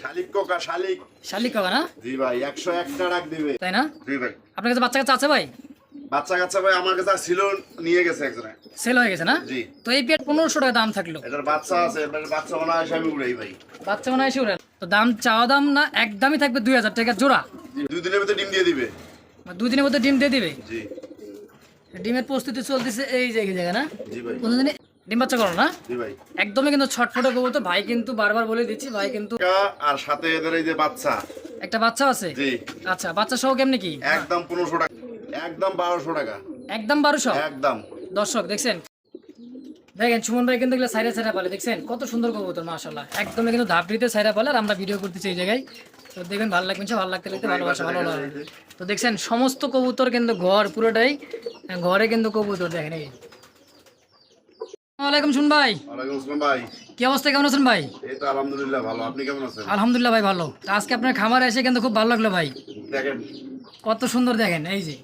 শালিক কোকা শালিক। শালিক কাকা না? জি ভাই একশো একটা ডাক দিবে। তাই না? জি ভাই। আপনার কাছে বাচ্চা কাচ্চা আছে ভাই? বাচ্চা কাচ্চা ভাই আমার কাছে ছিল নিয়ে গেছে একজনে। সেল হয়ে গেছে না? জি। তো এই পেট পনেরোশো টাকা দাম থাকল। এটার বাচ্চা আছে এটার বাচ্চা মনে হয় আমি উড়াই ভাই। বাচ্চা মনে হয় এসে তো দাম চাওয়া দাম না একদমই থাকবে দুই হাজার টাকা জোড়া। জি, দুই দিনের ভিতরে ডিম দিয়ে দিবে। মানে দুই দিনের মধ্যে ডিম দিয়ে দিবে? জি। ডিমের প্রস্তুতি চলতেছে এই জায়গায় জায়গা না? জি ভাই। কোনো দিনে ডিম বাচ্চা করো না? একদমই কিন্তু ছটফটে কবুতর। ভাই কিন্তু বারবার বলে দিচ্ছি ভাই কিন্তু আর সাথে এদের এই যে বাচ্চা। একটা বাচ্চা আছে? জি। আচ্ছা বাচ্চা সহ কেমনি কি? একদম টাকা। একদম টাকা। একদম একদম। দর্শক দেখছেন? দেখেন সুমন ভাই কিন্তু এগুলো সাইরা সাইরা পালে দেখছেন? কত সুন্দর কবুতর মাশাল্লাহ একদমই কিন্তু ধাপড়িতে সাইরা পালে আর আমরা ভিডিও করতেছি এই জায়গায়। তো দেখবেন ভালো লাগবে ভালো লাগতে লাগতে ভালোবাসা ভালো লাগবে। তো দেখছেন সমস্ত কবুতর কিন্তু ঘর পুরোটাই ঘরে কিন্তু কবুতর দেখেন এই ওয়ালাইকুম শুন ভাই। ভাই। কি অবস্থা কেমন আছেন ভাই? এই তো আলহামদুলিল্লাহ ভালো। আপনি কেমন আছেন? আলহামদুলিল্লাহ ভাই ভালো। আজকে আপনার খামারে এসে কিন্তু খুব ভালো লাগল ভাই। দেখেন। কত সুন্দর দেখেন এই যে।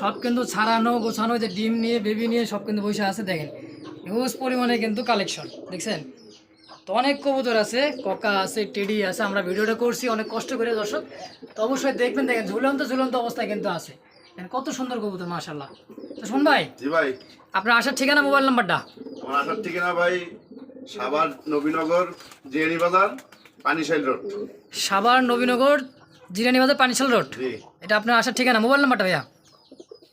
সব কিন্তু ছাড়ানো গোছানো যে ডিম নিয়ে বেবি নিয়ে সব কিন্তু বসে আছে দেখেন। হিউজ পরিমাণে কিন্তু কালেকশন দেখছেন? তো অনেক কবুতর আছে ককা আছে টেডি আছে আমরা ভিডিওটা করছি অনেক কষ্ট করে দর্শক। তো অবশ্যই দেখবেন দেখেন ঝুলন্ত ঝুলন্ত অবস্থায় কিন্তু আছে। কত সুন্দর কবুতর মাশাল্লাহ তো শুন ভাই জি ভাই। আপনার আসার ঠিকানা মোবাইল নাম্বারটা? আমার আসার ঠিকানা ভাই সাভার নবীনগর জিয়ানি বাজার পানিশাইল রোড। সাভার নবীনগর জিরানি বাজার পানিশাল রোড এটা আপনার আসার ঠিকানা মোবাইল নাম্বারটা ভাইয়া?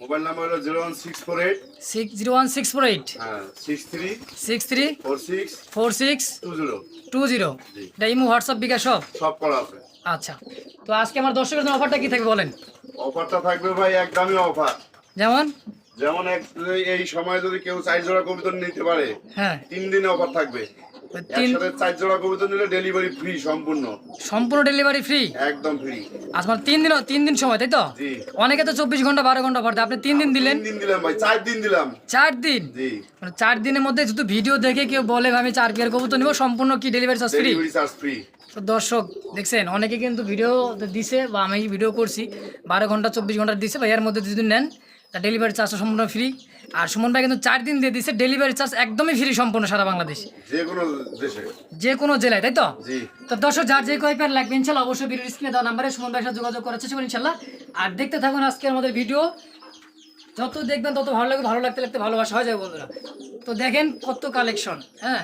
মোবাইল নাম্বার হলো zero one six four eight. Six zero one six four eight? হ্যাঁ six three six three four six four six two zero. Two zero. এটা ইমো হোয়াটসঅ্যাপ বিকাশ সব? সব করা আছে। আচ্ছা। তো আজকে আমার দর্শকের জন্য অফারটা কি থাকবে বলেন? অফারটা থাকবে ভাই একদমই অফার যেমন? যেমন এই সময় যদি কেউ চার জোড়া কবিতর নিতে পারে হ্যাঁ। তিন দিনে অফার থাকবে। একসাথে চার জোড়া কবিতর নিলে ডেলিভারি ফ্রি সম্পূর্ণ। সম্পূর্ণ ডেলিভারি ফ্রি একদম ফ্রি আজ মানে তিন দিন তিন দিন সময় তাই তো? অনেকে তো চব্বিশ ঘণ্টা বারো ঘণ্টা পর। আপনি তিন দিন দিলেন? দিন দিলাম ভাই চার দিন দিলাম। চার দিন? মানে চার দিনের মধ্যে ভিডিও দেখে কেউ বলে আমি চার পিয়ার কবুতর নিব সম্পূর্ণ কি delivery charge free delivery charge free তো দর্শক দেখছেন অনেকে কিন্তু ভিডিও দিছে বা আমি ভিডিও করছি বারো ঘণ্টা চব্বিশ ঘণ্টা দিছে বা এর মধ্যে যদি নেন তা ডেলিভারি চার্জটা সম্পূর্ণ ফ্রি আর সুমন ভাই কিন্তু চার দিন দিয়ে দিছে ডেলিভারি চার্জ একদমই ফ্রি সম্পূর্ণ সারা বাংলাদেশ। যে কোনো দেশে। যে কোনো জেলায় তাই তো? তো দর্শক যার যে কয় প্যান্ট লাগবে ইনশাল্লাহ অবশ্যই ভিডিও স্ক্রিনে দেওয়া নাম্বারে সুমন ভাইয়ের সাথে যোগাযোগ করার চেষ্টা করুন ইনশাল্লাহ। আর দেখতে থাকুন আজকের আমাদের ভিডিও যত দেখবেন তত ভালো লাগবে ভালো লাগতে লাগতে ভালোবাসা হয়ে যাবে বন্ধুরা। তো দেখেন কত কালেকশন হ্যাঁ?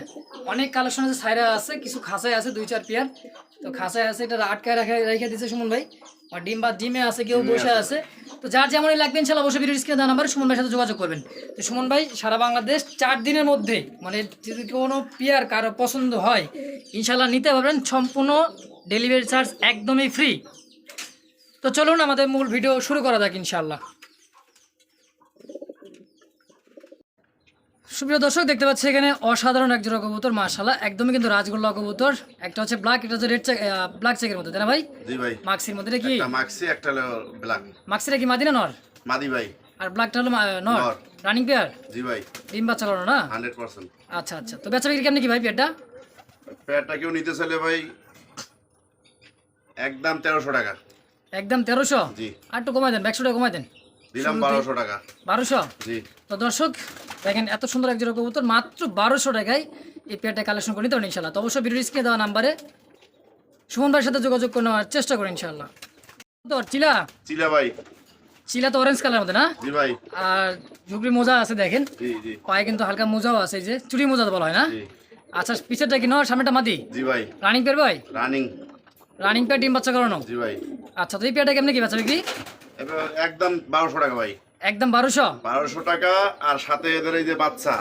অনেক কালেকশন আছে সাইরা আছে কিছু খাসায় আছে দুই চার পেয়ার। তো খাসায় আছে এটা আটকায় রেখে রেখে দিচ্ছে সুমন ভাই। আর ডিম বা ডিমে আছে কেউ বসে আছে। তো যার যেমনই লাগবে ইনশাল্লাহ অবশ্যই ভিডিও স্ক্রিনে দেওয়া নাম্বারে সুমন ভাইয়ের সাথে যোগাযোগ করবেন। তো সুমন ভাই সারা বাংলাদেশ চার দিনের মধ্যে মানে যদি কোনো পেয়ার কারও পছন্দ হয় ইনশাল্লাহ নিতে পারবেন। সম্পূর্ণ ডেলিভারি চার্জ একদমই ফ্রি তো চলুন আমাদের মূল ভিডিও শুরু করা যাক ইনশাল্লাহ। সুপ্রিয় দর্শক দেখতে পাচ্ছি এখানে অসাধারণ এক জোড়া কবুতর মার্শাল্লাহ একদমই কিন্তু রাজগোল্লা কবুতর একটা হচ্ছে ব্ল্যাক একটা হচ্ছে রেড চেক ব্ল্যাক চেকের মধ্যে তাই না ভাই? জি ভাই। মাক্সির মধ্যে কি? একটা মাক্সি একটা ব্ল্যাক মাক্সিটা কি মাদিনা নর? মাদি ভাই। আর ব্ল্যাকটা হলো নর। রানিং পেয়ার জি ভাই। ডিম বাচ্চা লড়ো না? হান্ড্রেড পার্সেন্ট আচ্ছা আচ্ছা তো বেচা বিক্রি কেমনি কি ভাই পেয়ারটা প্যাডটা কেউ নিতে চাইলে ভাই একদম তেরোশো টাকা। একদম তেরোশো? জি। আর একটু কমাই দেন একশো টাকা কমাই দেন। দিলাম বারোশো টাকা। বারোশো? জি। তো দর্শক দেখেন এত সুন্দর এক জোড়া কবুতর মাত্র বারোশো টাকায় এই পেয়ারটা কালেকশন করে নিতে পারেন ইনশাল্লাহ তো অবশ্যই ভিডিও স্ক্রিনে দেওয়া নাম্বারে সুমন ভাইয়ের সাথে যোগাযোগ করে নেওয়ার চেষ্টা করেন ইনশাল্লাহ তো চিলা? চিলা ভাই। চিলা তো অরেঞ্জ কালার মধ্যে না? জি ভাই। আর ঝুগড়ি মোজা আছে দেখেন। জি জি। পায়ে কিন্তু হালকা মোজাও আছে যে চুরি মোজা বলা হয় না? জি। আচ্ছা পিছেরটা কি নয় সামনেটা মাদি? জি ভাই। রানিং পেয়ার ভাই? রানিং রানিং পেয়ার ডিম বাচ্চা করানো? জি ভাই। আচ্ছা তো এই পেয়ারটা কেমনি কি বাচ্চা বিক্রি? একদম বারোশো টাকা ভাই। একদম বারোশো? বারোশো টাকা আর সাথে এদের এই যে বাচ্চা।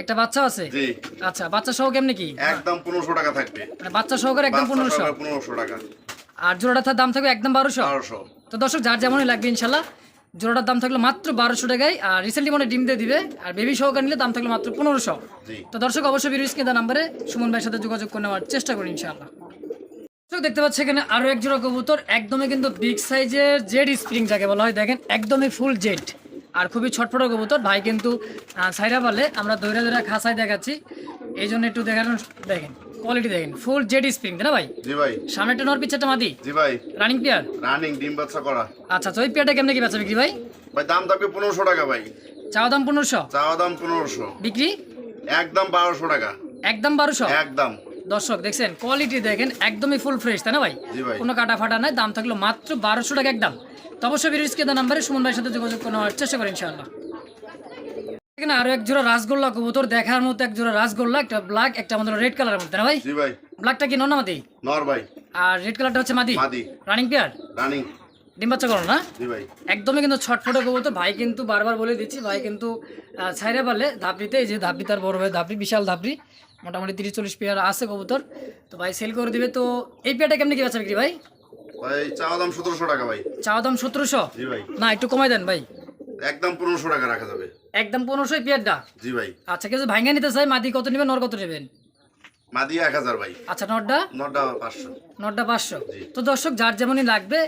একটা বাচ্চা আছে? জি। আচ্ছা বাচ্চা সহ কেমনি কি? একদম পনেরোশো টাকা থাকবে। মানে বাচ্চা সহকারে একদম পনেরোশো? পনেরোশো টাকা। আর জোড়াটার দাম থাকবে একদম বারোশো? বারোশো। তো দর্শক যার যেমনই লাগবে ইনশাল্লাহ জোড়াটার দাম থাকল মাত্র বারোশো টাকায় আর রিসেন্টলি মনে ডিম দিয়ে দিবে আর বেবি সহকার নিলে দাম থাকল মাত্র পনেরোশো। তো দর্শক অবশ্যই ভিডিও স্ক্রিনে নাম্বারে সুমন ভাইয়ের সাথে যোগাযোগ করে নেওয়ার চেষ্টা করি ইনশাল্লাহ। দেখতে পাচ্ছি এখানে আরও এক জোড়া কবুতর একদমই কিন্তু বিগ সাইজের জেড স্প্রিং যাকে বলা হয়। দেখেন একদমই ফুল জেড। আর খুবই ছটফট কবুতর। ভাই কিন্তু সাইরা বলে আমরা দৈরা দৈরা খাসায় দেখাচ্ছি। এই জন্য একটু দেখানো দেখেন কোয়ালিটি দেখেন। ফুল জেড স্প্রিং না ভাই? জি ভাই। সামনে সামনেটা নর পিছাটা মাদি? জি ভাই। রানিং পেয়ার রানিং ডিম বাচ্চা করা। আচ্ছা তো ওই পেয়ারটা কেমনে কি বেচা বিক্রি ভাই? ভাই দাম থাকবে পনেরোশো টাকা ভাই। চাওয়া দাম পনেরোশো? চাওয়া দাম পনেরোশো। বিক্রি? একদম বারোশো টাকা। একদম বারোশো? একদম। দর্শক দেখছেন কোয়ালিটি দেখেন একদমই ফুল ফ্রেশ তাই না ভাই? কোনো কাটা ফাটা নাই দাম থাকল মাত্র বারোশো টাকা একদম। তো অবশ্যই স্ক্রিনে নাম্বারে সুমন ভাইয়ের সাথে যোগাযোগ করার চেষ্টা করেন ইনশাআল্লাহ। এখানে আরও এক জোড়া রাসগোল্লা কবুতর দেখার মতো এক জোড়া রাসগোল্লা একটা ব্ল্যাক একটা আমাদের রেড কালারের মধ্যে না ভাই? জি ভাই। ব্ল্যাকটা কি নর না মাদি? নর ভাই। আর রেড কালারটা হচ্ছে মাদি? মাদি। রানিং পেয়ার রানিং ডিম বাচ্চা করো না? জি ভাই। একদমই কিন্তু ছটফটে কবুতর ভাই কিন্তু বারবার বলে দিচ্ছি ভাই কিন্তু ছাইরে পারলে ধাপড়িতে এই যে ধাপড়ি তার বড় ভাই ধাপড়ি বিশাল ধাপড়ি মোটামুটি তিরিশ চল্লিশ পেয়ার আছে কবুতর। তো ভাই সেল করে দিবে তো এই পেয়ারটা কেমনি কি বেচা বিক্রি ভাই? ভাই চাওয়া দাম সতেরোশো টাকা ভাই। চাওয়া দাম সতেরোশো? জি ভাই। না একটু কমাই দেন ভাই। একদম পনেরোশো টাকা রাখা যাবে। একদম পেয়ারটা? জি ভাই। আচ্ছা কেউ ভাঙ্গা নিতে চাই মাদি কত নেবেন নর কত নেবেন? মাদি এক হাজার ভাই। আচ্ছা নটটা পাঁচশো। নটটা পাঁচশো। তো দর্শক যার যেমনই লাগবে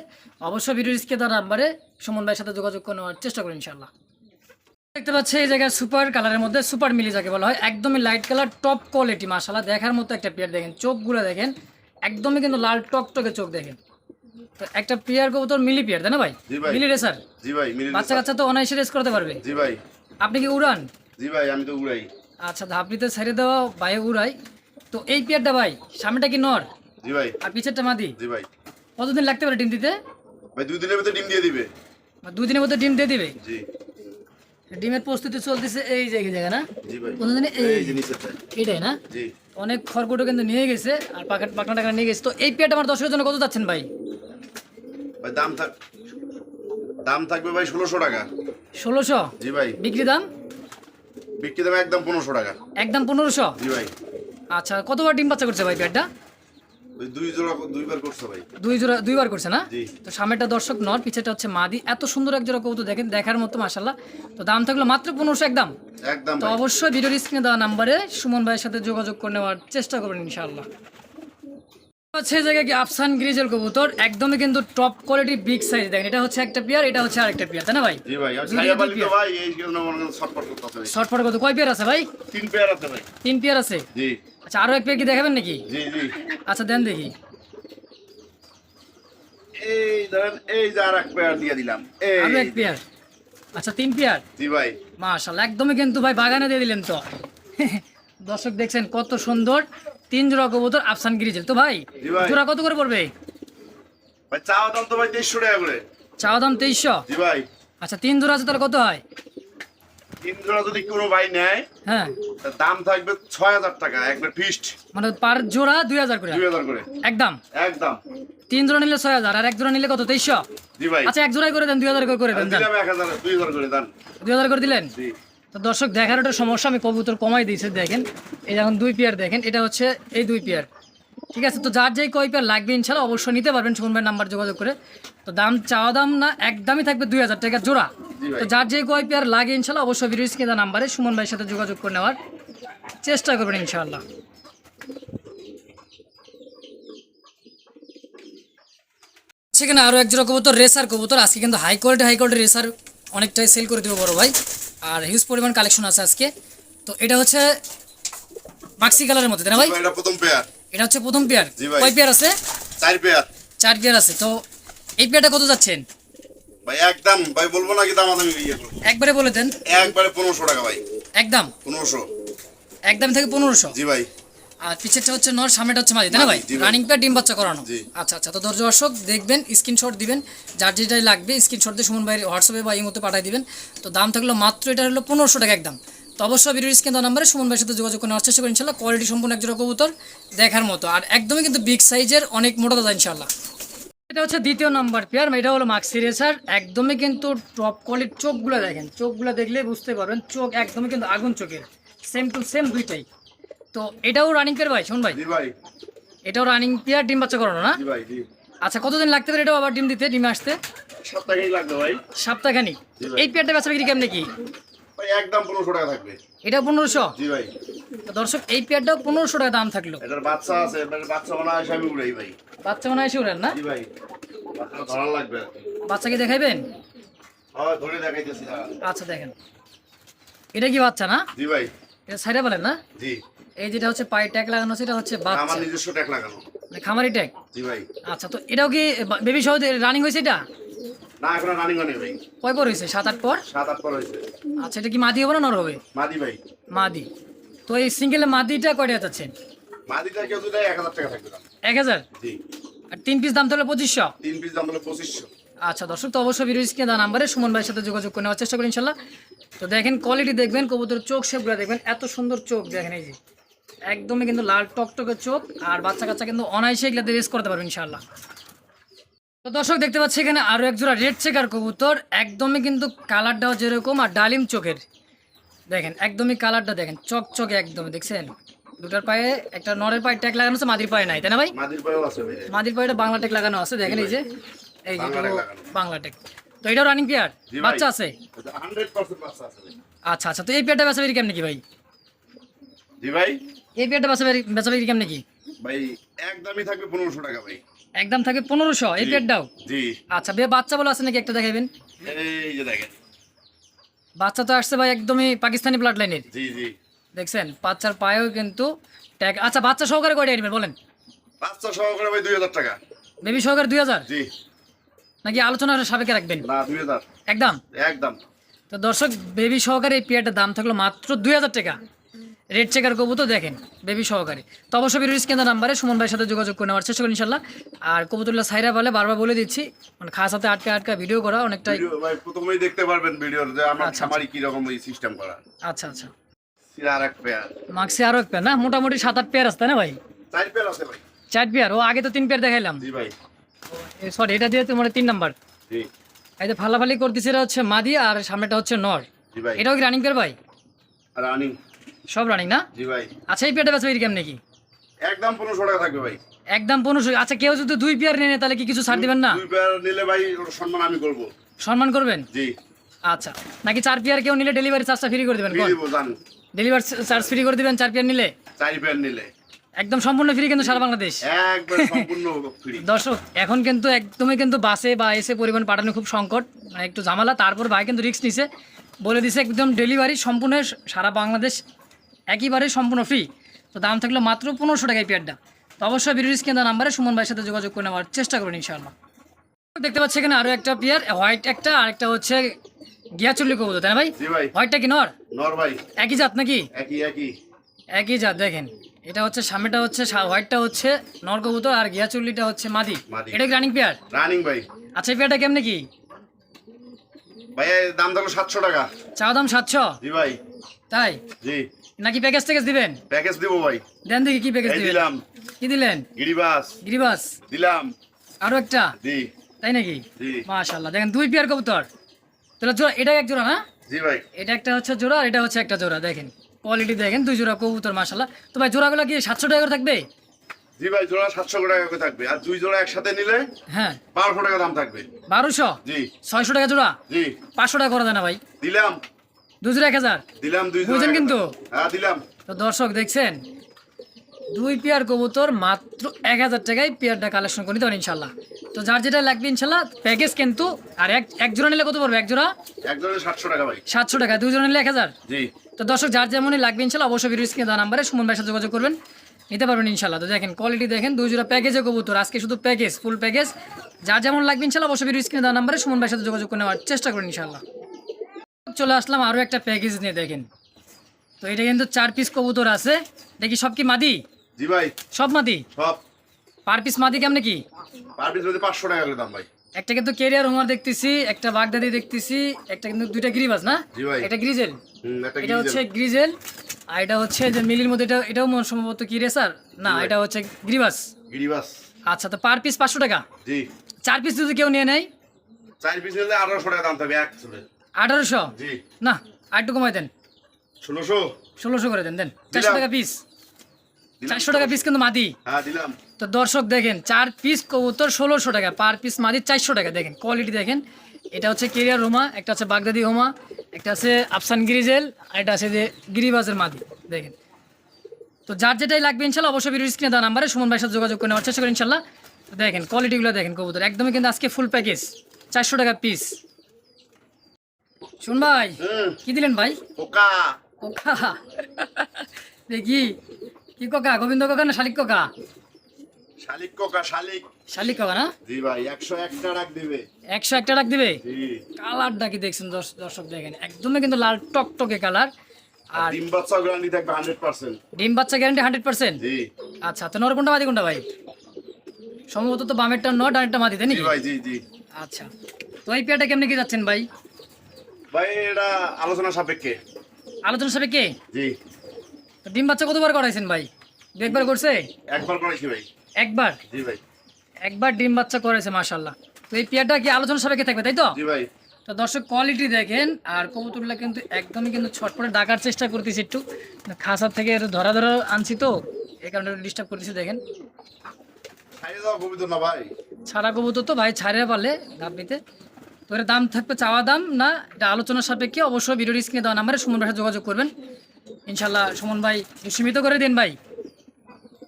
অবশ্যই ভিডিও তার নাম্বারে সুমন ভাইয়ের সাথে যোগাযোগ করে নেওয়ার চেষ্টা করুন ইনশাল্লাহ দেখতে পাচ্ছি এই জায়গায় সুপার কালারের মধ্যে সুপার মিলি যাকে বলা হয় একদমই লাইট কালার টপ কোয়ালিটি মাসালা দেখার মতো একটা পেয়ার দেখেন চোখগুলো দেখেন একদমই কিন্তু লাল টকটকে চোখ দেখেন। তো একটা পেয়ার কবুতর মিলি পেয়ার তাই না ভাই? মিলি রেসার? জি ভাই মিলি বাচ্চা কাচ্চা তো অনায়াসে রেস করতে পারবে। জি ভাই। আপনি কি উড়ান? জি ভাই আমি তো উড়াই। আচ্ছা ধাপড়িতে ছেড়ে দেওয়া ভাই উড়াই। তো এই পেয়ারটা ভাই সামনেটা কি নর? জি ভাই। আর পিছেরটা মাদি? জি ভাই। কতদিন লাগতে পারে ডিম দিতে? ভাই দুই দিনের ভিতরে ডিম দিয়ে দিবে। দুই দিনের মধ্যে ডিম দিয়ে দিবে? জি। ডিমের প্রস্তুতি চলতেছে এই জায়গা না? এই এটাই না? অনেক খড়কুটো কিন্তু নিয়ে গেছে আর পাখা পাখনা টাকা নিয়ে গেছে। তো এই পেয়ারটা আমার দর্শকের জন্য কত যাচ্ছেন ভাই? ভাই দাম থাক দাম থাকবে ভাই ষোলোশো টাকা। ষোলোশো? জি ভাই। বিক্রি দাম? বিক্রি দাম একদম পনেরোশো টাকা। একদম পনেরোশো? জি ভাই। আচ্ছা কতবার ডিম বাচ্চা করছে ভাই ওই দুই জোড়া দুইবার করছ ভাই। দুই জোড়া দুইবার করছে না। তো সামনেটা দর্শক নর পিছেটা হচ্ছে মাদি। এত সুন্দর এক জোড়া কৌতো দেখেন দেখার মতো তো দাম থাকল মাত্র পনেরোশো একদম একদম তো অবশ্যই ভিডিওর স্ক্রিনে দেওয়া নাম্বারে সুমন ভাইয়ের সাথে যোগাযোগ করে নেওয়ার চেষ্টা করবেন ইনশাআল্লাহ। হচ্ছে জায়গায় কি আফসান গ্রিজেল কবুতর? একদমই কিন্তু টপ কোয়ালিটি বিগ সাইজ দেখেন এটা হচ্ছে একটা পেয়ার এটা হচ্ছে আরেকটা পেয়ার তাই না ভাই? জি ভাই ভাই এই জন্য কত? কয় পেয়ার আছে ভাই? তিন পেয়ার আছে ভাই। তিন পেয়ার আছে? জি। আচ্ছা আরও এক পেয়ার কি দেখাবেন নাকি? জি জি। আচ্ছা দেন দেখি। এই ধরেন এই যে আর এক পেয়ার দিয়ে দিলাম। এই পেয়ার আচ্ছা তিন পেয়ার জি ভাই। মাশাল্লাহ একদমই কিন্তু ভাই বাগানে দিয়ে দিলেন তো। দর্শক দেখছেন কত সুন্দর। তিন জোড়া কবুতর আফসান গ্রিজেল তো ভাই জোড়া কত করে পড়বে? ভাই চাওয়া দাম তো ভাই তেইশশো টাকা করে। চাওয়া দাম তেইশশো? জি ভাই। আচ্ছা তিন জোড়া আছে তাহলে কত হয়? তিন জোড়া যদি কোনো ভাই নেয় হ্যাঁ। তার দাম থাকবে ছয় হাজার টাকা ফিস্ট মানে পার জোড়া দুই হাজার করে। দুই হাজার করে। একদম? একদম। তিন জোড়া নিলে ছয় হাজার আর এক জোড়া নিলে কত তেইশশো? জি ভাই। আচ্ছা এক জোড়াই করে দেন দুই হাজার করে করে দেন। দুই হাজার করে দেন। দুই হাজার করে দিলেন? জি। তো দর্শক দেখার একটা সমস্যা আমি কবুতর কমাই দিয়েছি দেখেন। এই যখন দুই পেয়ার দেখেন এটা হচ্ছে এই দুই পেয়ার। ঠিক আছে তো যার যেই কয় পেয়ার লাগবে ইনশাল্লাহ অবশ্যই নিতে পারবেন সুমন ভাই নাম্বার যোগাযোগ করে। তো দাম চাওয়া দাম না একদমই থাকবে দুই হাজার টাকা জোড়া। তো যার যেই কয় পেয়ার লাগে ইনশাল্লাহ অবশ্যই ভিডিও স্ক্রিনে নাম্বারে সুমন ভাইয়ের সাথে যোগাযোগ করে নেওয়ার চেষ্টা করবেন ইনশাআল্লাহ। সেখানে আরও এক জোড়া কবুতর রেসার কবুতর। আজকে কিন্তু high quality high quality racer অনেকটাই সেল করে দেবো বড় ভাই। আর হিউজ পরিমাণ কালেকশন আছে আজকে। তো এটা হচ্ছে মাক্সি কালারের মধ্যে তাই না ভাই? এটা প্রথম পেয়ার এটা হচ্ছে প্রথম পেয়ার জি ভাই। কয় পেয়ার আছে? চার পেয়ার চার পেয়ার আছে। তো এই পেয়ারটা কত যাচ্ছেন? ভাই একদম ভাই বলব নাকি দাম আমি একবারে বলে দেন। একবারে পনেরোশো টাকা ভাই। একদম। পনেরোশো। একদম থেকে পনেরোশো? জি ভাই। আর পিছেরটা হচ্ছে নর সামনেটা হচ্ছে মাদি তাই না ভাই। রানিং পেয়ার ডিম বাচ্চা করানো। আচ্ছা আচ্ছা তো ধৈর্য দর্শক দেখবেন স্ক্রিনশট দিবেন যার যেটাই লাগবে স্ক্রিনশট দিয়ে সুমন ভাইয়ের হোয়াটসঅ্যাপে বা ইমোতে পাঠিয়ে দিবেন। তো দাম থাকল মাত্র এটা হলো পনেরোশো টাকা একদম। তো অবশ্যই ভিডিও স্ক্রিন নাম্বারে সুমন ভাইয়ের সাথে যোগাযোগ করে নেওয়ার চেষ্টা করি ইনশাল্লাহ কোয়ালিটি সম্পূর্ণ একজোড়া কবুতর দেখার মতো। আর একদমই কিন্তু বিগ সাইজের অনেক মোটা দাদা ইনশাল্লাহ। এটা হচ্ছে দ্বিতীয় নাম্বার পেয়ার এটা হলো মাক্সি রেসার একদমই কিন্তু টপ কোয়ালিটির চোখগুলো দেখেন চোখগুলো দেখলে বুঝতে পারবেন চোখ একদমই কিন্তু আগুন চোখের। সেম টু সেম দুইটাই। তো এটাও রানিং পেয়ার ভাই শোন ভাই। এটাও রানিং পেয়ার ডিম বাচ্চা করানো না? আচ্ছা কতদিন লাগতে পারে? এটাও আবার ডিম দিতে ডিমে আসতে? ভাই। এই পেয়ারটা বেচা বিক্রি কেমনে কি? একদম পনেরোশো টাকা থাকবে। এটা পনেরোশো? জি ভাই। দর্শক এই পেয়ারটাও পনেরোশো টাকা দাম থাকল। এটার বাচ্চা আছে বাচ্চা মনে হয় আমি উড়াই ভাই। বাচ্চা মনে হয় উড়েন না? জি ভাই। ধরা লাগবে কি। বাচ্চাকে দেখাইবেন? হ্যাঁ ধরে দেখাইতেছি আচ্ছা দেখেন। এটা কি বাচ্চা না? জি ভাই। এটা সাইডে বলেন না? জি। এই যেটা হচ্ছে পায়ে ট্যাগ লাগানো এটা হচ্ছে আমার নিজস্ব ট্যাগ লাগানো। মানে খামারি ট্যাগ? জি ভাই। আচ্ছা তো এটাও কি বেবি সহ রানিং হয়েছে এটা? না এখন রানিং অনেক ভাই। কয় পর হয়েছে? সাত আট পর? সাত আট পর হয়েছে। আচ্ছা এটা কি মাদি হবে না নর হবে? মাদি ভাই। মাদি। তো এই সিঙ্গেলে মাদিটা কয়টা যাচ্ছেন মাদিটা কেউ যদি দেয় এক হাজার টাকা থাকবে এক হাজার? জি। আর তিন পিস দাম তাহলে পঁচিশশো? তিন পিস দাম হলো পঁচিশশো। আচ্ছা দর্শক তো অবশ্যই ভিডিও স্ক্রিনে দেওয়া নাম্বারে সুমন ভাইয়ের সাথে যোগাযোগ করে নেওয়ার চেষ্টা করি ইনশাল্লাহ। তো দেখেন কোয়ালিটি দেখবেন কবুতর চোখ শেপগুলো দেখবেন। এত সুন্দর চোখ দেখেন এই যে। একদমই কিন্তু লাল টকটকে চোখ আর বাচ্চা কাচ্চা কিন্তু অনায়াসে এগুলাতে রেস করতে পারবে ইনশাল্লাহ তো দর্শক দেখতে পাচ্ছি এখানে আরও এক জোড়া রেড চেকার কবুতর একদমই কিন্তু কালারটাও যেরকম আর ডালিম চোখের। দেখেন একদমই কালারটা দেখেন চকচকে একদমই দেখছেন? দুটার পায়ে একটা নরের পায়ে ট্যাগ লাগানো আছে মাদির পায়ে নাই তাই না ভাই? মাদির পায়েটা বাংলা টেক লাগানো আছে দেখেন এই যে। এই যে বাংলা টেক তো এটাও রানিং পেয়ার বাচ্চা আছে। আচ্ছা আচ্ছা তো এই পেয়ারটা বেচা কেমন কি ভাই? জি ভাই। এই পেয়ারটা বেচা বেরি বেচা বেরি কেমন কি? ভাই একদমই থাকবে পনেরোশো টাকা ভাই। একদম থাকে পনেরোশো? এই। পেয়ারটাও জি। আচ্ছা বে বাচ্চা বলে আছে নাকি একটা দেখাবেন এই যে দেখেন। বাচ্চা তো আসছে ভাই একদমই পাকিস্তানি ব্লাড লাইনের জি জি। দেখছেন বাচ্চার পায়েও কিন্তু ট্যাগ আচ্ছা বাচ্চা সহকারে কয়টা নেবেন বলেন? বাচ্চা সহকারে ভাই দুই হাজার টাকা। বেবি সহকারে দুই হাজার? জি। নাকি আলোচনার সাপেক্ষে রাখবেন? না দুই হাজার। একদম? একদম। তো দর্শক বেবি সহকারে এই পেয়ারটার দাম থাকল মাত্র দুই হাজার টাকা। রেড চেকার কবুতর দেখেন বেবি সহকারে। তো অবশ্যই বিরোধী কেন্দ্র নাম্বারে সুমন ভাইয়ের সাথে যোগাযোগ করে নেওয়ার চেষ্টা করি ইনশাল্লাহ আর কবুতুল্লাহ সাইরা বলে বারবার বলে দিচ্ছি মানে খাস হাতে আটকা আটকা ভিডিও করা অনেকটাই প্রথমেই দেখতে পারবেন ভিডিওর যে আমার আচ্ছা, খামারি কি রকম এই সিস্টেম করা। আচ্ছা আচ্ছা। আর মাক্সি আরও এক পেয়ার না? মোটামুটি সাত আট পেয়ার আসতে না ভাই? চার পেয়ার আছে ভাই। চার পেয়ার ও আগে তো তিন পেয়ার দেখাইলাম। জি ভাই। সরি এটা দিয়ে তোমার তিন নাম্বার জি। এই যে ফালাফালি করতেছে এটা হচ্ছে মাদি আর সামনেটা হচ্ছে নর। জি ভাই। এটাও কি রানিং পেয়ার ভাই? রানিং সব রানিং না? জি ভাই। আচ্ছা এই পেয়ারটা বেচা কেমন নাকি একদম পনেরোশো টাকা থাকবে ভাই। একদম পনেরোশো। আচ্ছা কেউ যদি দুই পেয়ার নেয় তাহলে কি কিছু ছাড় দিবেন না? দুই পেয়ার নিলে ভাই সম্মান আমি করব। সম্মান করবেন? জি। আচ্ছা নাকি চার পেয়ার কেউ নিলে ডেলিভারি চার্জটা ফ্রি করে দিবেন? ফ্রি দিব জান। ডেলিভারি চার্জ ফ্রি করে দিবেন চার পেয়ার নিলে? চার পেয়ার নিলে। একদম সম্পূর্ণ ফ্রি কিন্তু সারা বাংলাদেশ? একবার সম্পূর্ণ ফ্রি দর্শক এখন কিন্তু একদমই কিন্তু বাসে বা এসে পরিবহন পাঠানো খুব সংকট মানে একটু ঝামেলা তারপর ভাই কিন্তু রিস্ক নিছে। বলে দিছে একদম ডেলিভারি সম্পূর্ণ সারা বাংলাদেশ একইবারে সম্পূর্ণ ফ্রি তো দাম থাকল মাত্র পনেরোশো টাকায় পেয়ারটা তো অবশ্যই বিরোধী কেন্দ্র নাম্বারে সুমন ভাইয়ের সাথে যোগাযোগ করে নেওয়ার চেষ্টা করুন ইনশাআল্লাহ। দেখতে পাচ্ছি এখানে আরও একটা পেয়ার হোয়াইট একটা আর একটা হচ্ছে গিয়া চুল্লি কবুতর তাই না ভাই? হোয়াইটটা কি নর? নর ভাই। একই জাত নাকি? একই একই। একই জাত দেখেন। এটা হচ্ছে সামনেটা হচ্ছে হোয়াইটটা হচ্ছে নর কবুতর আর গিয়া চুল্লিটা হচ্ছে মাদি। এটা কি রানিং পেয়ার রানিং ভাই। আচ্ছা এই পেয়ারটা কেমনে কি? ভাই দাম থাকল সাতশো টাকা। চা দাম সাতশো? জি ভাই। তাই? জি। নাকি প্যাকেজ ট্যাকেজ দিবেন? প্যাকেজ দিব ভাই। দেন দেখি কি প্যাকেজ দিবেন। দিলাম। কি দিলেন? গিরিবাস। গিরিবাস। দিলাম। আরও একটা? জি তাই নাকি? জি মাশাল্লাহ দেখেন দুই পেয়ার কবুতর। তাহলে জোড়া এটা এক জোড়া না? জি ভাই। এটা একটা হচ্ছে জোড়া আর এটা হচ্ছে একটা জোড়া। দেখেন কোয়ালিটি দেখেন দুই জোড়া কবুতর মাশাল্লাহ তো ভাই জোড়াগুলো কি সাতশো টাকা করে থাকবে? জি ভাই জোড়া সাতশো টাকা করে থাকবে। আর দুই জোড়া একসাথে নিলে হ্যাঁ। বারোশো টাকা দাম থাকবে। বারোশো? জি। ছয়শো টাকা জোড়া? জি। পাঁচশো টাকা করে দেয় না ভাই। দিলাম। দু এক হাজার। দিলাম দুই জোড়া কিন্তু? হ্যাঁ দিলাম। তো দর্শক দেখছেন? দুই পেয়ার কবুতর মাত্র এক হাজার টাকায় পেয়ারটা কালেকশন করে নিতে পারেন ইনশাল্লাহ তো যার যেটা লাগবে ইনশাল্লাহ প্যাকেজ কিন্তু আর এক এক জোড়া নিলে কত পড়বে? এক জোড়া? এক জোড়া সাতশো টাকা ভাই। সাতশো টাকা দুই জোড়া নিলে এক হাজার? জি। তো দর্শক যার যেমনই লাগবে ইনশাল্লাহ অবশ্যই ভিডিও স্ক্রিনে দেওয়া নাম্বারে সুমন ভাইয়ের সাথে যোগাযোগ করবেন। নিতে পারবেন ইনশাল্লাহ তো দেখেন কোয়ালিটি দেখেন দুই জোড়া প্যাকেজে কবুতর। আজকে শুধু প্যাকেজ ফুল প্যাকেজ যার যেমন লাগবে ইনশাল্লাহ অবশ্যই ভিডিও স্ক্রিনে দেওয়া নাম্বারে সুমন ভাইয়ের সাথে যোগাযোগ করে নেওয়ার চেষ্টা করুন ইনশাল্লাহ চলে আসলাম আরও একটা প্যাকেজ নিয়ে দেখেন। তো এটা কিন্তু চার পিস কবুতর আছে। দেখি সব কি মাদি? জি ভাই। সব মাদি? সব। পার পিস মাদি কেমনে কি? পার পিস যদি পাঁচশো টাকা করে দাম ভাই। একটা কিন্তু কেরিয়ার হোমার দেখতেছি একটা বাগদাদি দেখতেছি একটা কিন্তু দুইটা গ্রিবাস না? জি ভাই। এটা গ্রিজেল হুম এটা হচ্ছে গ্রিজেল আর এটা হচ্ছে যে মিলির মধ্যে এটা এটাও মন সম্ভবত কি রেসার না এটা হচ্ছে গ্রিবাস গিরিবাস আচ্ছা তো পার পিস পাঁচশো টাকা? জি। চার পিস যদি কেউ নিয়ে নেয়? চার পিস নিলে আঠারোশো টাকা দাম থাকবে এক চলে আঠারোশো? না আর একটু কমাই দেন। ষোলোশো। ষোলোশো করে দেন দেন। চারশো টাকা পিস চারশো টাকা পিস কিন্তু মাদি। হ্যাঁ দিলাম। তো দর্শক দেখেন চার পিস কবুতর ষোলোশো টাকা পার পিস মাদি চারশো টাকা। দেখেন কোয়ালিটি দেখেন। এটা হচ্ছে কেরিয়ার হোমা একটা হচ্ছে বাগদাদি হোমা একটা আছে আফসান গিরিজেল আর এটা আছে যে গিরিবাজের মাদি। দেখেন। তো যার যেটাই লাগবে ইনশাল্লাহ অবশ্যই ভিডিও স্ক্রিনে দেওয়া নাম্বারে সুমন ভাইয়ের সাথে যোগাযোগ করে নেওয়ার চেষ্টা করি ইনশাল্লাহ। দেখেন কোয়ালিটিগুলো দেখেন কবুতর। একদমই কিন্তু আজকে ফুল প্যাকেজ চারশো টাকা পিস শুন ভাই কি দিলেন ভাই? কোকা। কোকা? দেখি কি কোকা? গোবিন্দ কোকা না শালিক কোকা? শালিক কোকা শালিক। শালিক কোকা না? জি ভাই একশো একটা রাখ দিবে। একশো একটা ডাক দিবে? জি। কালারটা কি দেখছেন দর্শক দেখেন একদমই কিন্তু লাল টকটকে কালার। আর ডিম বাচ্চা গ্যারান্টি থাকবে হান্ড্রেড পার্সেন্ট ডিম বাচ্চা গ্যারান্টি হান্ড্রেড পার্সেন্ট জি। আচ্ছা তো নর কোনটা মাদি কোনটা ভাই? সম্ভবত তো বামেরটা নয় ডানেরটা মাদি তাই জি নাকি ভাই জি জি। আচ্ছা তো এই পেয়ারটা কেমনে কি যাচ্ছেন ভাই? ভাই এটা আলোচনা সাপেক্ষে। আলোচনা সাপে জি। তো ডিম বাচ্চা কতবার করাইছেন ভাই? দু একবার করছে? একবার করেছি ভাই। একবার? জি ভাই। একবার ডিম বাচ্চা করেছে মাশাল্লাহ তো এই পেয়ারটা কি আলোচনা সাপেক্ষে থাকবে তাই তো? জি ভাই। তো দর্শক কোয়ালিটি দেখেন আর কবুতরগুলো কিন্তু একদমই কিন্তু ছটপটে ডাকার চেষ্টা করতেছি একটু। খাসার থেকে ধরা ধরা আনছি তো এই কারণে ডিস্টার্ব করতেছি দেখেন। ছাড়া কবুতর তো ভাই ছাড়িয়ে পারলে গাভীতে তো এর দাম থাকবে চাওয়া দাম না এটা আলোচনার সাপেক্ষে অবশ্যই ভিডিওর স্ক্রিনে দেওয়া নাম্বারে সুমন ভাইয়ের যোগাযোগ করবেন। ইনশাল্লাহ সুমন ভাই সীমিত করে দিন ভাই।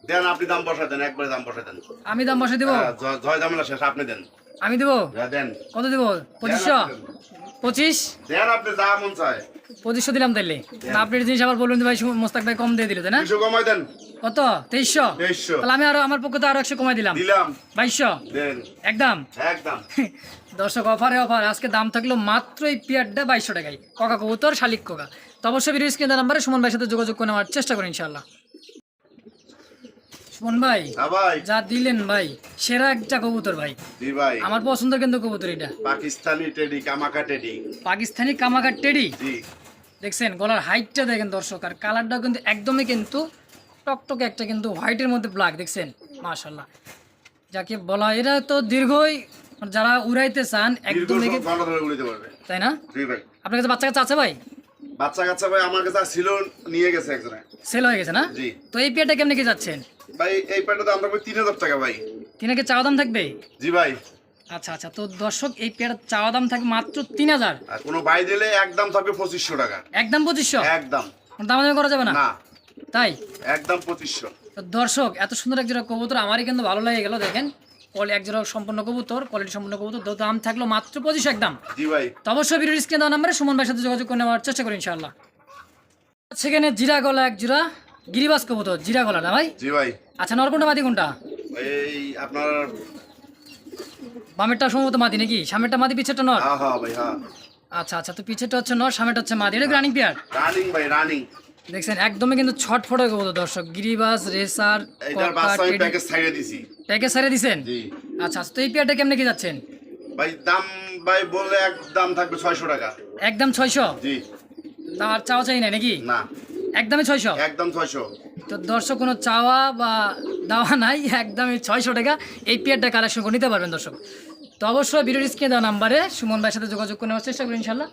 দেন আপনি দাম বসাই দেন একবারে দাম বসাই দেন। আমি দাম বসে দিব? হ্যাঁ, জয় দামেলা শেষ আপনি দেন। আমি দিব? হ্যাঁ, দেন। কত দিব? পঁচিশশো? পঁচিশ? দেন আপনি যা মন চায়। পঁচিশশো দিলাম তাইলে। আপনি জিনিস আবার বলবেন ভাই মোস্তাক ভাই কম দিয়ে দিল তাই না? কমাই দেন। কত? তেইশশো? তাহলে আমি আরও আমার পক্ষে তো আরও একশো কমাই দিলাম। দিলাম। বাইশশো? একদম? একদম। দর্শক অফারে অফার আজকে দাম থাকল মাত্র এই পিয়ারটা বাইশশো টাকায়। ককা কবুতর শালিক কোকা। তো অবশ্যই ভিডিও স্ক্রিনে নাম্বারে সুমন ভাইয়ের সাথে যোগাযোগ করে নেওয়ার চেষ্টা করি ইনশাল্লাহ সুমন ভাই হ্যাঁ যা দিলেন ভাই সেরা একটা কবুতর ভাই। ভাই। আমার পছন্দ কিন্তু কবুতর এটা। পাকিস্তানি টেডি কামাকা টেডি। পাকিস্তানি কামাকার টেডি? দেখছেন গলার হাইটটা দেখেন দর্শক আর কালারটাও কিন্তু একদমই কিন্তু টকটকে একটা কিন্তু হোয়াইটের মধ্যে ব্ল্যাক দেখছেন? মাশাল্লাহ যাকে বলা এরা তো দীর্ঘই যারা উড়াইতে চান পারবে। তাই না? ভাই। আপনার কাছে বাচ্চা কাচ্চা আছে ভাই? বাচ্চা কাচ্চা ভাই আমার কাছে ছিল নিয়ে গেছে একজনে। সেল হয়ে গেছে না? জি। তো এই পেয়ারটা কেমনে কি যাচ্ছেন ভাই এই প্যান্টটা দাম রাখবে তিন হাজার টাকা ভাই। তিনাকে চাওয়া দাম থাকবে? জি ভাই। আচ্ছা আচ্ছা তো দর্শক এই পেয়ারটা চাওয়া দাম থাকবে মাত্র তিন হাজার। আর কোনো ভাই দিলে একদম থাকবে পঁচিশশো টাকা। একদম পঁচিশশো? একদম। দাম দামাদামি করা যাবে না? না। তাই? একদম পঁচিশশো। তো দর্শক এত সুন্দর এক জোড়া কবুতর আমারই কিন্তু ভালো লেগে গেল দেখেন। কোয়ালি এক জোড়া সম্পূর্ণ কবুতর কোয়ালিটি সম্পূর্ণ কবুতর দাম থাকল মাত্র পঁচিশ একদম জি ভাই। তো অবশ্যই ভিডিও স্ক্রিনে দেওয়া নাম্বারে সুমন ভাইয়ের সাথে যোগাযোগ করে নেওয়ার চেষ্টা করি ইনশাআল্লাহ। সেখানে জিরা গলা এক জোড়া গিরিবাস কবুতর জিরা গলা না ভাই? জি ভাই। আচ্ছা নরকোনটা মাদি কোনটা? এই আপনার বামেরটা সম্ভবত মাদি নাকি? সামনেরটা মাদি পিছেরটা নর? হ্যাঁ হ্যাঁ ভাই হ্যাঁ। আচ্ছা আচ্ছা তো পিছেরটা হচ্ছে নর সামনেরটা হচ্ছে মাদি এটা রানিং পেয়ার রানিং ভাই রানিং দেখছেন একদমই কিন্তু ছটফট কবুতর দর্শক। গিরিবাস রেসার প্যাকেজ ছাইড়ে দিছি। প্যাকেজ সারে দিছেন? জি। আচ্ছা আচ্ছা, তো এই পেয়ারটা কেমনে কি যাচ্ছেন? ভাই দাম ভাই বললে এক দাম থাকবে ছয়শো টাকা। একদম ছয়শো? জি। তার চাওয়া চাই না নাকি? না। একদমই ছয়শো? একদম ছয়শো। তো দর্শক কোনো চাওয়া বা দেওয়া নাই একদমই ছয়শো টাকা। এই পেয়ারটা কালেকশন করে নিতে পারবেন দর্শক। তো অবশ্যই ভিডিও স্ক্রিনে দেওয়া নাম্বারে সুমন ভাইয়ের সাথে যোগাযোগ করে নেওয়ার চেষ্টা করি ইনশাল্লাহ।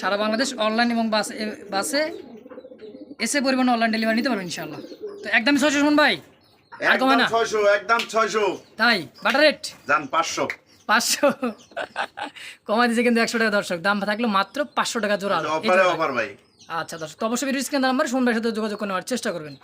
সারা বাংলাদেশ অনলাইন এবং বাসে বাসে এসে পরিবহন অনলাইন ডেলিভারি নিতে পারবেন ইনশাল্লাহ তো একদম ছয়শো সুমন ভাই আর কমে একদম না? ছয়শো একদম ছয়শো। তাই বাটার রেট দাম পাঁচশো। পাঁচশো? কমাই দিয়েছে কিন্তু একশো টাকা দর্শক দাম থাকল মাত্র পাঁচশো টাকা জোড়া। অফারে অফার ভাই। আচ্ছা দর্শক তো অবশ্যই স্ক্রিনে নাম্বারে ভাইয়ের সাথে যোগাযোগ করে নেওয়ার চেষ্টা করবেন।